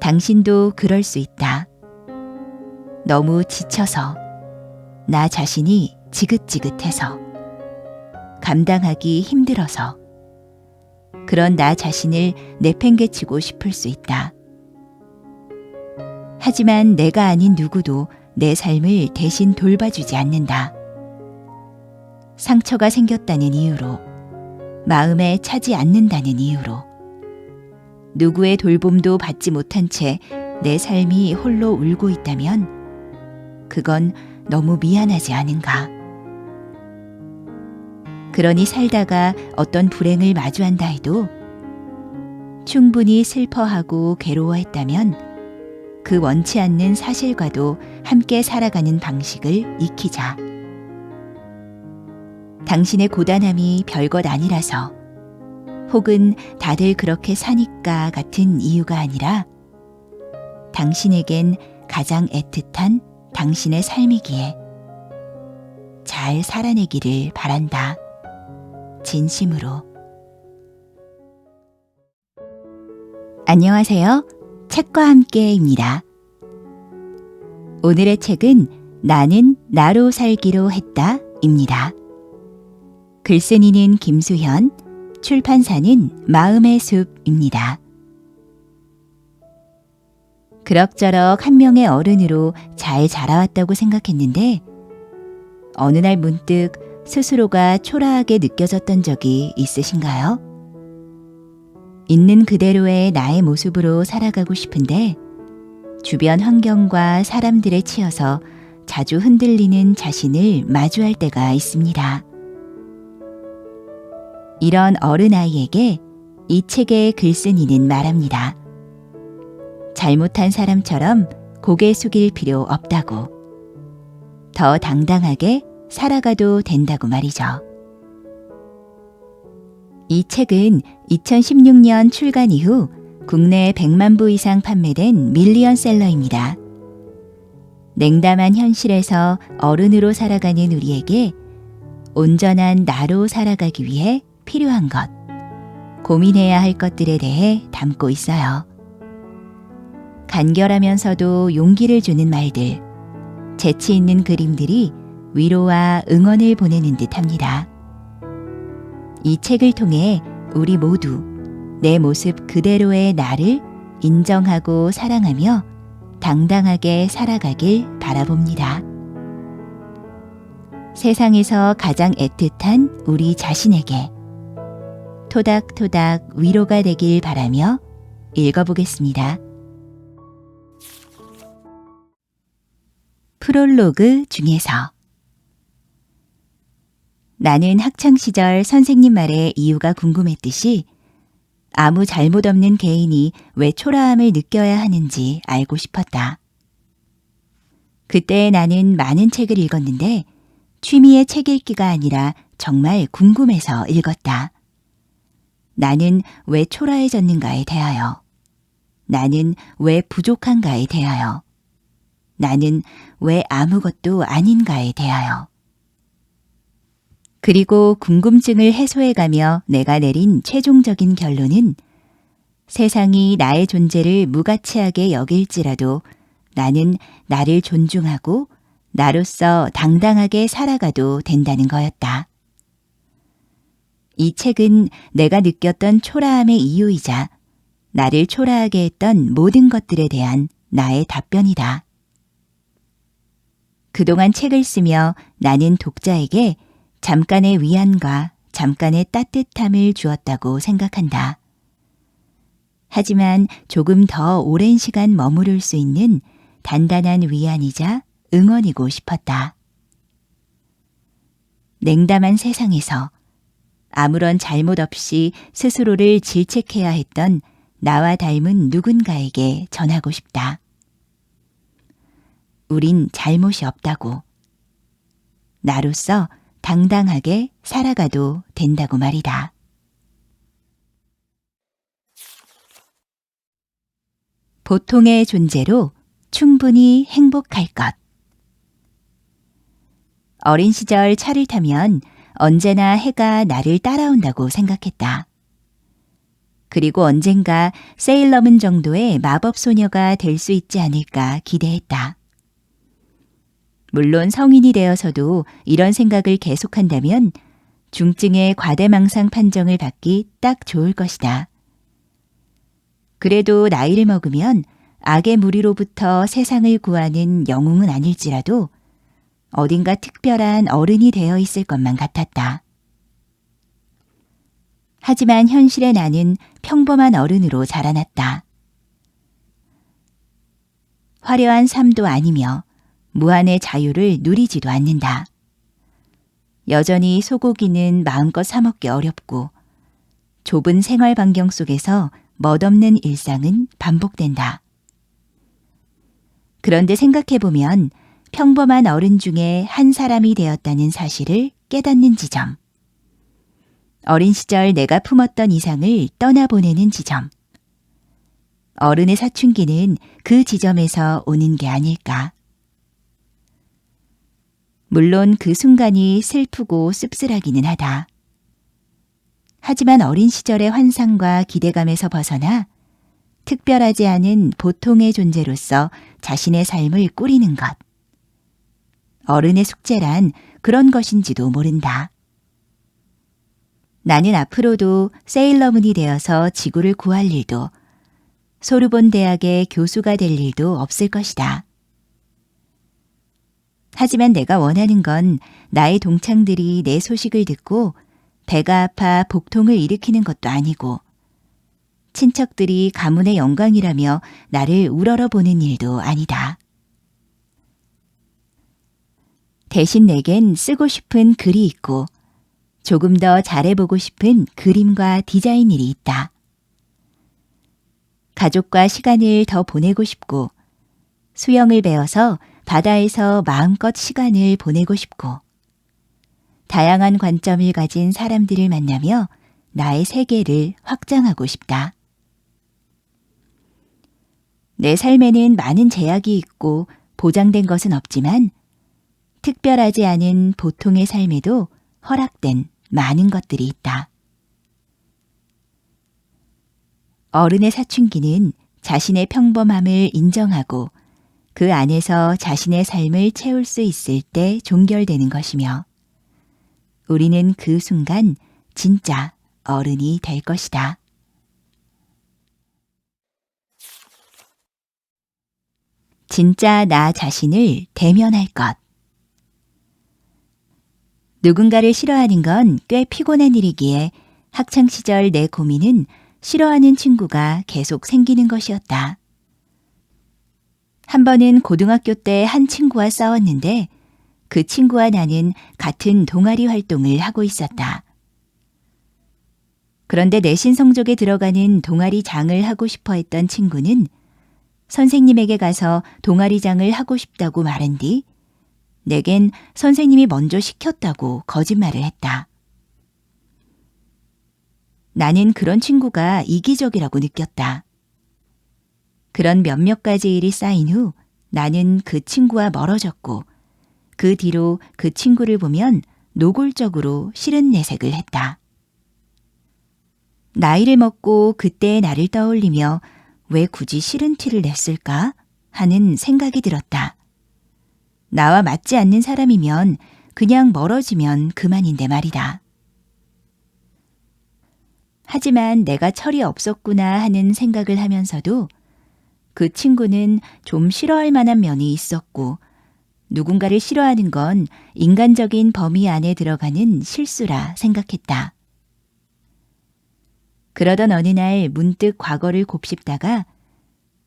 당신도 그럴 수 있다. 너무 지쳐서, 나 자신이 지긋지긋해서, 감당하기 힘들어서, 그런 나 자신을 내팽개치고 싶을 수 있다. 하지만 내가 아닌 누구도 내 삶을 대신 돌봐주지 않는다. 상처가 생겼다는 이유로, 마음에 차지 않는다는 이유로, 누구의 돌봄도 받지 못한 채 내 삶이 홀로 울고 있다면, 그건 너무 미안하지 않은가. 그러니 살다가 어떤 불행을 마주한다 해도 충분히 슬퍼하고 괴로워했다면 그 원치 않는 사실과도 함께 살아가는 방식을 익히자. 당신의 고단함이 별것 아니라서 혹은 다들 그렇게 사니까 같은 이유가 아니라 당신에겐 가장 애틋한 당신의 삶이기에 잘 살아내기를 바란다. 진심으로. 안녕하세요. 책과 함께입니다. 오늘의 책은 나는 나로 살기로 했다 입니다. 글쓴이는 김수현, 출판사는 마음의 숲입니다. 그럭저럭 한 명의 어른으로 잘 자라왔다고 생각했는데 어느 날 문득 스스로가 초라하게 느껴졌던 적이 있으신가요? 있는 그대로의 나의 모습으로 살아가고 싶은데 주변 환경과 사람들에 치여서 자주 흔들리는 자신을 마주할 때가 있습니다. 이런 어른아이에게 이 책의 글쓴이는 말합니다. 잘못한 사람처럼 고개 숙일 필요 없다고. 더 당당하게 살아가도 된다고 말이죠. 이 책은 2016년 출간 이후 국내 100만 부 이상 판매된 밀리언셀러입니다. 냉담한 현실에서 어른으로 살아가는 우리에게 온전한 나로 살아가기 위해 필요한 것, 고민해야 할 것들에 대해 담고 있어요. 간결하면서도 용기를 주는 말들, 재치 있는 그림들이 위로와 응원을 보내는 듯 합니다. 이 책을 통해 우리 모두 내 모습 그대로의 나를 인정하고 사랑하며 당당하게 살아가길 바라봅니다. 세상에서 가장 애틋한 우리 자신에게 토닥토닥 위로가 되길 바라며 읽어보겠습니다. 프롤로그 중에서 나는 학창시절 선생님 말에 이유가 궁금했듯이 아무 잘못 없는 개인이 왜 초라함을 느껴야 하는지 알고 싶었다. 그때 나는 많은 책을 읽었는데 취미의 책 읽기가 아니라 정말 궁금해서 읽었다. 나는 왜 초라해졌는가에 대하여. 나는 왜 부족한가에 대하여. 나는 왜 아무것도 아닌가에 대하여. 그리고 궁금증을 해소해가며 내가 내린 최종적인 결론은 세상이 나의 존재를 무가치하게 여길지라도 나는 나를 존중하고 나로서 당당하게 살아가도 된다는 거였다. 이 책은 내가 느꼈던 초라함의 이유이자 나를 초라하게 했던 모든 것들에 대한 나의 답변이다. 그동안 책을 쓰며 나는 독자에게 잠깐의 위안과 잠깐의 따뜻함을 주었다고 생각한다. 하지만 조금 더 오랜 시간 머무를 수 있는 단단한 위안이자 응원이고 싶었다. 냉담한 세상에서 아무런 잘못 없이 스스로를 질책해야 했던 나와 닮은 누군가에게 전하고 싶다. 우린 잘못이 없다고. 나로서 당당하게 살아가도 된다고 말이다. 보통의 존재로 충분히 행복할 것. 어린 시절 차를 타면 언제나 해가 나를 따라온다고 생각했다. 그리고 언젠가 세일러문 정도의 마법 소녀가 될 수 있지 않을까 기대했다. 물론 성인이 되어서도 이런 생각을 계속한다면 중증의 과대망상 판정을 받기 딱 좋을 것이다. 그래도 나이를 먹으면 악의 무리로부터 세상을 구하는 영웅은 아닐지라도 어딘가 특별한 어른이 되어 있을 것만 같았다. 하지만 현실의 나는 평범한 어른으로 자라났다. 화려한 삶도 아니며 무한의 자유를 누리지도 않는다. 여전히 소고기는 마음껏 사먹기 어렵고 좁은 생활 반경 속에서 멋없는 일상은 반복된다. 그런데 생각해보면 평범한 어른 중에 한 사람이 되었다는 사실을 깨닫는 지점. 어린 시절 내가 품었던 이상을 떠나보내는 지점. 어른의 사춘기는 그 지점에서 오는 게 아닐까. 물론 그 순간이 슬프고 씁쓸하기는 하다. 하지만 어린 시절의 환상과 기대감에서 벗어나 특별하지 않은 보통의 존재로서 자신의 삶을 꾸리는 것. 어른의 숙제란 그런 것인지도 모른다. 나는 앞으로도 세일러문이 되어서 지구를 구할 일도 소르본 대학의 교수가 될 일도 없을 것이다. 하지만 내가 원하는 건 나의 동창들이 내 소식을 듣고 배가 아파 복통을 일으키는 것도 아니고 친척들이 가문의 영광이라며 나를 우러러 보는 일도 아니다. 대신 내겐 쓰고 싶은 글이 있고 조금 더 잘해보고 싶은 그림과 디자인 일이 있다. 가족과 시간을 더 보내고 싶고 수영을 배워서 바다에서 마음껏 시간을 보내고 싶고 다양한 관점을 가진 사람들을 만나며 나의 세계를 확장하고 싶다. 내 삶에는 많은 제약이 있고 보장된 것은 없지만 특별하지 않은 보통의 삶에도 허락된 많은 것들이 있다. 어른의 사춘기는 자신의 평범함을 인정하고 그 안에서 자신의 삶을 채울 수 있을 때 종결되는 것이며 우리는 그 순간 진짜 어른이 될 것이다. 진짜 나 자신을 대면할 것. 누군가를 싫어하는 건 꽤 피곤한 일이기에 학창시절 내 고민은 싫어하는 친구가 계속 생기는 것이었다. 한 번은 고등학교 때 한 친구와 싸웠는데 그 친구와 나는 같은 동아리 활동을 하고 있었다. 그런데 내신 성적에 들어가는 동아리 장을 하고 싶어 했던 친구는 선생님에게 가서 동아리 장을 하고 싶다고 말한 뒤 내겐 선생님이 먼저 시켰다고 거짓말을 했다. 나는 그런 친구가 이기적이라고 느꼈다. 그런 몇몇 가지 일이 쌓인 후 나는 그 친구와 멀어졌고 그 뒤로 그 친구를 보면 노골적으로 싫은 내색을 했다. 나이를 먹고 그때의 나를 떠올리며 왜 굳이 싫은 티를 냈을까 하는 생각이 들었다. 나와 맞지 않는 사람이면 그냥 멀어지면 그만인데 말이다. 하지만 내가 철이 없었구나 하는 생각을 하면서도 그 친구는 좀 싫어할 만한 면이 있었고 누군가를 싫어하는 건 인간적인 범위 안에 들어가는 실수라 생각했다. 그러던 어느 날 문득 과거를 곱씹다가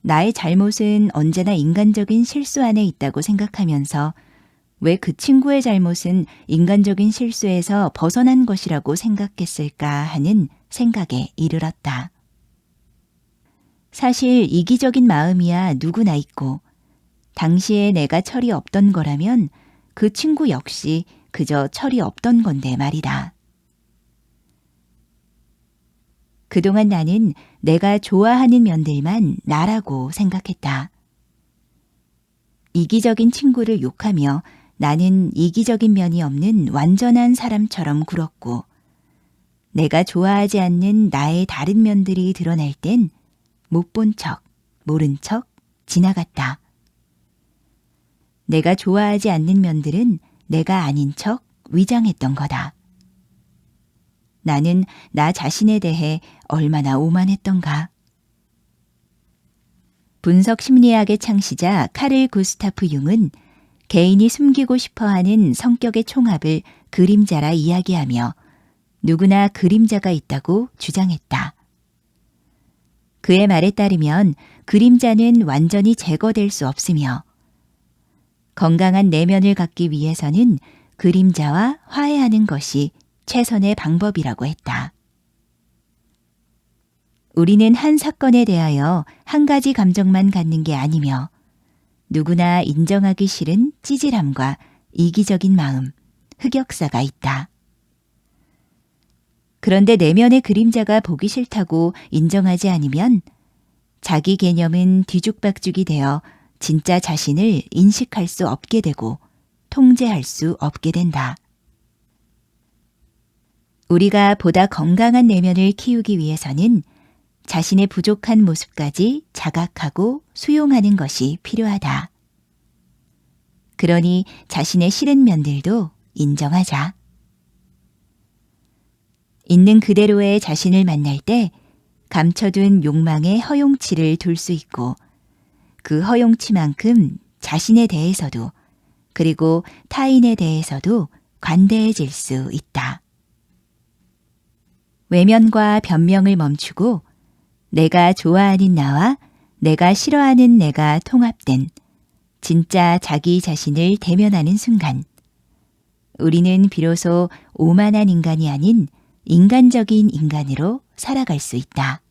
나의 잘못은 언제나 인간적인 실수 안에 있다고 생각하면서 왜 그 친구의 잘못은 인간적인 실수에서 벗어난 것이라고 생각했을까 하는 생각에 이르렀다. 사실 이기적인 마음이야 누구나 있고 당시에 내가 철이 없던 거라면 그 친구 역시 그저 철이 없던 건데 말이다. 그동안 나는 내가 좋아하는 면들만 나라고 생각했다. 이기적인 친구를 욕하며 나는 이기적인 면이 없는 완전한 사람처럼 굴었고 내가 좋아하지 않는 나의 다른 면들이 드러날 땐 못 본 척, 모른 척 지나갔다. 내가 좋아하지 않는 면들은 내가 아닌 척 위장했던 거다. 나는 나 자신에 대해 얼마나 오만했던가. 분석 심리학의 창시자 카를 구스타프 융은 개인이 숨기고 싶어 하는 성격의 총합을 그림자라 이야기하며 누구나 그림자가 있다고 주장했다. 그의 말에 따르면 그림자는 완전히 제거될 수 없으며 건강한 내면을 갖기 위해서는 그림자와 화해하는 것이 최선의 방법이라고 했다. 우리는 한 사건에 대하여 한 가지 감정만 갖는 게 아니며 누구나 인정하기 싫은 찌질함과 이기적인 마음, 흑역사가 있다. 그런데 내면의 그림자가 보기 싫다고 인정하지 않으면 자기 개념은 뒤죽박죽이 되어 진짜 자신을 인식할 수 없게 되고 통제할 수 없게 된다. 우리가 보다 건강한 내면을 키우기 위해서는 자신의 부족한 모습까지 자각하고 수용하는 것이 필요하다. 그러니 자신의 싫은 면들도 인정하자. 있는 그대로의 자신을 만날 때 감춰둔 욕망의 허용치를 둘수 있고 그 허용치만큼 자신에 대해서도 그리고 타인에 대해서도 관대해질 수 있다. 외면과 변명을 멈추고 내가 좋아하는 나와 내가 싫어하는 내가 통합된 진짜 자기 자신을 대면하는 순간 우리는 비로소 오만한 인간이 아닌 인간적인 인간으로 살아갈 수 있다.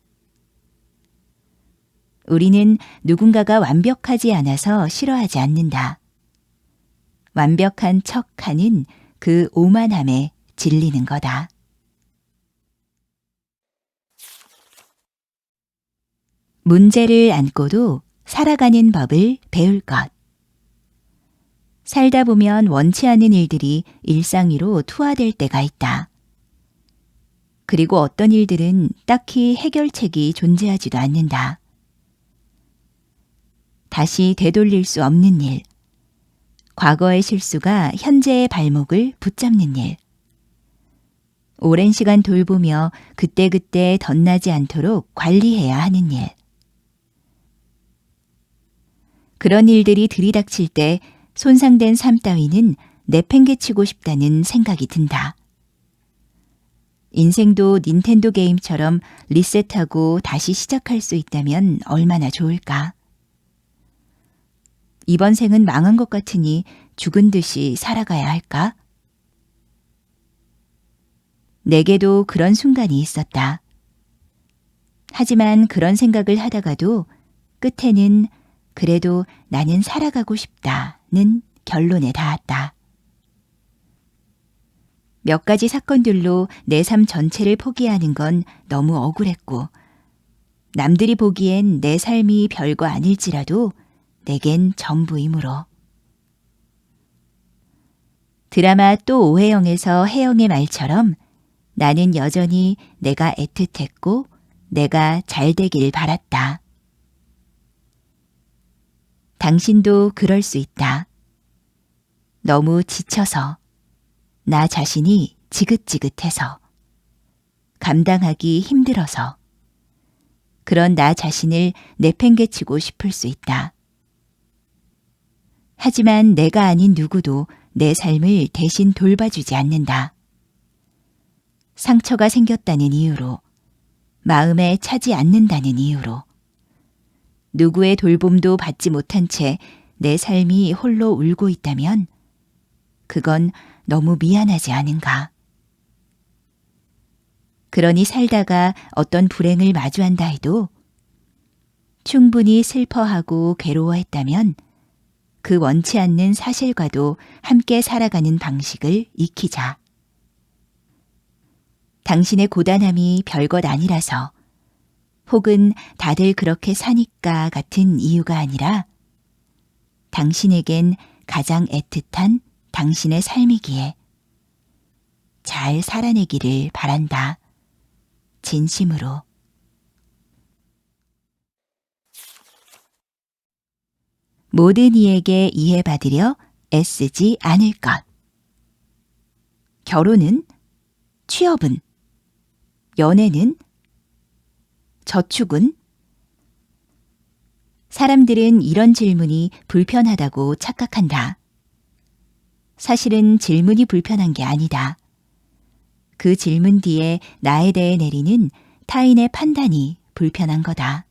우리는 누군가가 완벽하지 않아서 싫어하지 않는다. 완벽한 척 하는 그 오만함에 질리는 거다. 문제를 안고도 살아가는 법을 배울 것. 살다 보면 원치 않는 일들이 일상 위로 투하될 때가 있다. 그리고 어떤 일들은 딱히 해결책이 존재하지도 않는다. 다시 되돌릴 수 없는 일, 과거의 실수가 현재의 발목을 붙잡는 일, 오랜 시간 돌보며 그때그때 덧나지 않도록 관리해야 하는 일. 그런 일들이 들이닥칠 때 손상된 삶 따위는 내팽개치고 싶다는 생각이 든다. 인생도 닌텐도 게임처럼 리셋하고 다시 시작할 수 있다면 얼마나 좋을까? 이번 생은 망한 것 같으니 죽은 듯이 살아가야 할까? 내게도 그런 순간이 있었다. 하지만 그런 생각을 하다가도 끝에는 그래도 나는 살아가고 싶다는 결론에 닿았다. 몇 가지 사건들로 내 삶 전체를 포기하는 건 너무 억울했고, 남들이 보기엔 내 삶이 별거 아닐지라도 내겐 전부이므로. 드라마 또 오해영에서 혜영의 말처럼 나는 여전히 내가 애틋했고 내가 잘 되길 바랐다. 당신도 그럴 수 있다. 너무 지쳐서, 나 자신이 지긋지긋해서, 감당하기 힘들어서, 그런 나 자신을 내팽개치고 싶을 수 있다. 하지만 내가 아닌 누구도 내 삶을 대신 돌봐주지 않는다. 상처가 생겼다는 이유로, 마음에 차지 않는다는 이유로, 누구의 돌봄도 받지 못한 채 내 삶이 홀로 울고 있다면 그건 너무 미안하지 않은가. 그러니 살다가 어떤 불행을 마주한다 해도 충분히 슬퍼하고 괴로워했다면 그 원치 않는 사실과도 함께 살아가는 방식을 익히자. 당신의 고단함이 별것 아니라서 혹은 다들 그렇게 사니까 같은 이유가 아니라 당신에겐 가장 애틋한 당신의 삶이기에 잘 살아내기를 바란다. 진심으로. 모든 이에게 이해받으려 애쓰지 않을 것. 결혼은, 취업은, 연애는, 저축은, 사람들은 이런 질문이 불편하다고 착각한다. 사실은 질문이 불편한 게 아니다. 그 질문 뒤에 나에 대해 내리는 타인의 판단이 불편한 거다.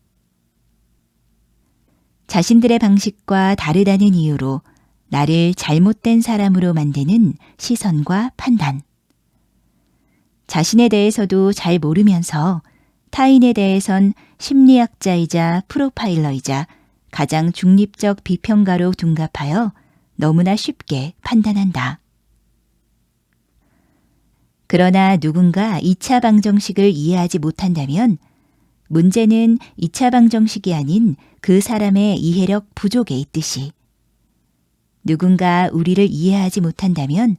자신들의 방식과 다르다는 이유로 나를 잘못된 사람으로 만드는 시선과 판단. 자신에 대해서도 잘 모르면서 타인에 대해선 심리학자이자 프로파일러이자 가장 중립적 비평가로 둔갑하여 너무나 쉽게 판단한다. 그러나 누군가 2차 방정식을 이해하지 못한다면 문제는 2차 방정식이 아닌 그 사람의 이해력 부족에 있듯이 누군가 우리를 이해하지 못한다면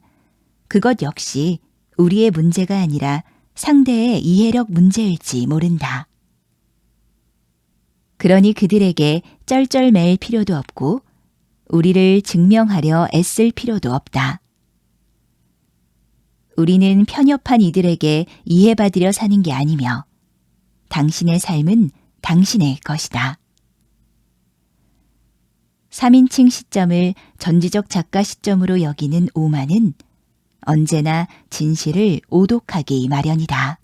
그것 역시 우리의 문제가 아니라 상대의 이해력 문제일지 모른다. 그러니 그들에게 쩔쩔맬 필요도 없고 우리를 증명하려 애쓸 필요도 없다. 우리는 편협한 이들에게 이해받으려 사는 게 아니며 당신의 삶은 당신의 것이다. 3인칭 시점을 전지적 작가 시점으로 여기는 오만은 언제나 진실을 오독하기 마련이다.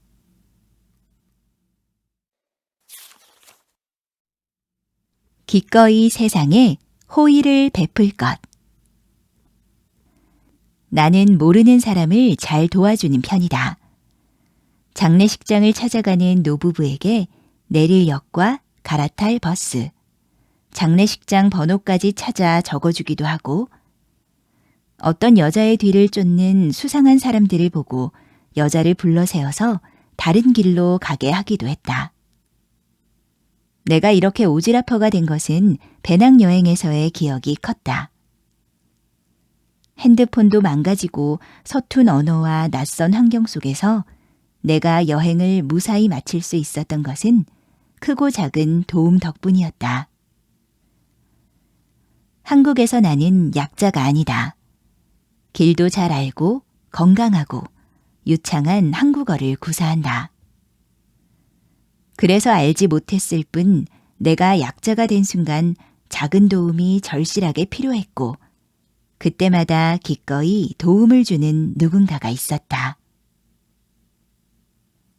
기꺼이 세상에 호의를 베풀 것. 나는 모르는 사람을 잘 도와주는 편이다. 장례식장을 찾아가는 노부부에게 내릴 역과 갈아탈 버스, 장례식장 번호까지 찾아 적어주기도 하고, 어떤 여자의 뒤를 쫓는 수상한 사람들을 보고 여자를 불러 세워서 다른 길로 가게 하기도 했다. 내가 이렇게 오지라퍼가 된 것은 배낭여행에서의 기억이 컸다. 핸드폰도 망가지고 서툰 언어와 낯선 환경 속에서 내가 여행을 무사히 마칠 수 있었던 것은 크고 작은 도움 덕분이었다. 한국에서 나는 약자가 아니다. 길도 잘 알고 건강하고 유창한 한국어를 구사한다. 그래서 알지 못했을 뿐 내가 약자가 된 순간 작은 도움이 절실하게 필요했고 그때마다 기꺼이 도움을 주는 누군가가 있었다.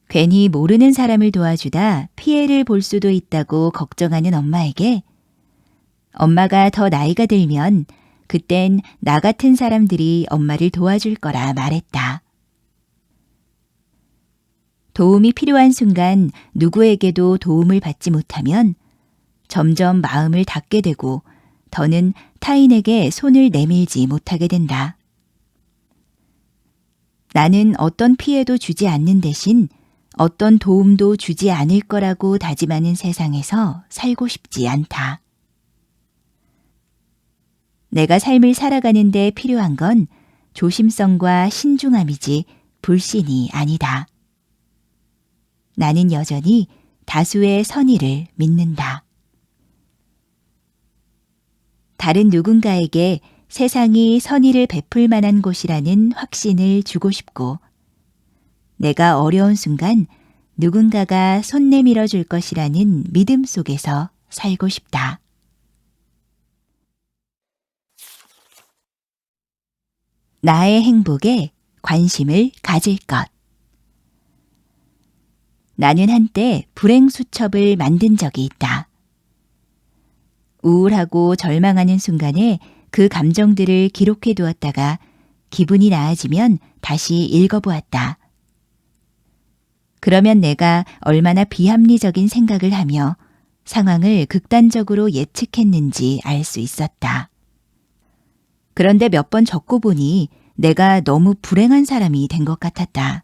괜히 모르는 사람을 도와주다 피해를 볼 수도 있다고 걱정하는 엄마에게 엄마가 더 나이가 들면 그땐 나 같은 사람들이 엄마를 도와줄 거라 말했다. 도움이 필요한 순간 누구에게도 도움을 받지 못하면 점점 마음을 닫게 되고 더는 타인에게 손을 내밀지 못하게 된다. 나는 어떤 피해도 주지 않는 대신 어떤 도움도 주지 않을 거라고 다짐하는 세상에서 살고 싶지 않다. 내가 삶을 살아가는데 필요한 건 조심성과 신중함이지 불신이 아니다. 나는 여전히 다수의 선의를 믿는다. 다른 누군가에게 세상이 선의를 베풀 만한 곳이라는 확신을 주고 싶고, 내가 어려운 순간 누군가가 손 내밀어 줄 것이라는 믿음 속에서 살고 싶다. 나의 행복에 관심을 가질 것. 나는 한때 불행 수첩을 만든 적이 있다. 우울하고 절망하는 순간에 그 감정들을 기록해 두었다가 기분이 나아지면 다시 읽어보았다. 그러면 내가 얼마나 비합리적인 생각을 하며 상황을 극단적으로 예측했는지 알 수 있었다. 그런데 몇 번 적고 보니 내가 너무 불행한 사람이 된 것 같았다.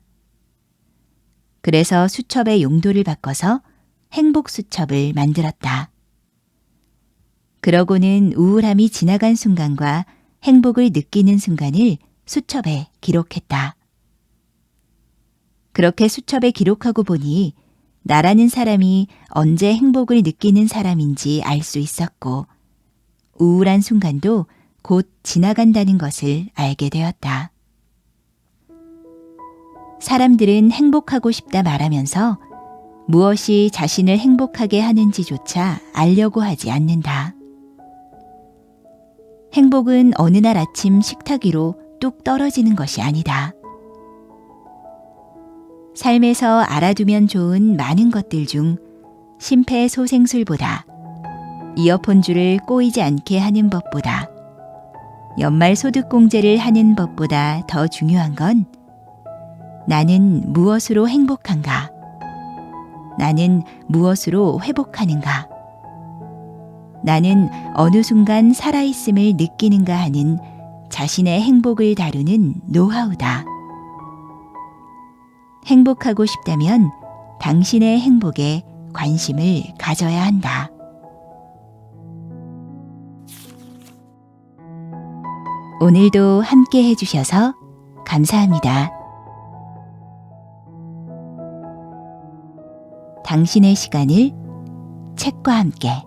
그래서 수첩의 용도를 바꿔서 행복 수첩을 만들었다. 그러고는 우울함이 지나간 순간과 행복을 느끼는 순간을 수첩에 기록했다. 그렇게 수첩에 기록하고 보니 나라는 사람이 언제 행복을 느끼는 사람인지 알 수 있었고, 우울한 순간도 곧 지나간다는 것을 알게 되었다. 사람들은 행복하고 싶다 말하면서 무엇이 자신을 행복하게 하는지조차 알려고 하지 않는다. 행복은 어느 날 아침 식탁 위로 뚝 떨어지는 것이 아니다. 삶에서 알아두면 좋은 많은 것들 중 심폐소생술보다 이어폰 줄을 꼬이지 않게 하는 법보다 연말 소득공제를 하는 법보다 더 중요한 건 나는 무엇으로 행복한가? 나는 무엇으로 회복하는가? 나는 어느 순간 살아있음을 느끼는가 하는 자신의 행복을 다루는 노하우다. 행복하고 싶다면 당신의 행복에 관심을 가져야 한다. 오늘도 함께 해주셔서 감사합니다. 당신의 시간을 책과 함께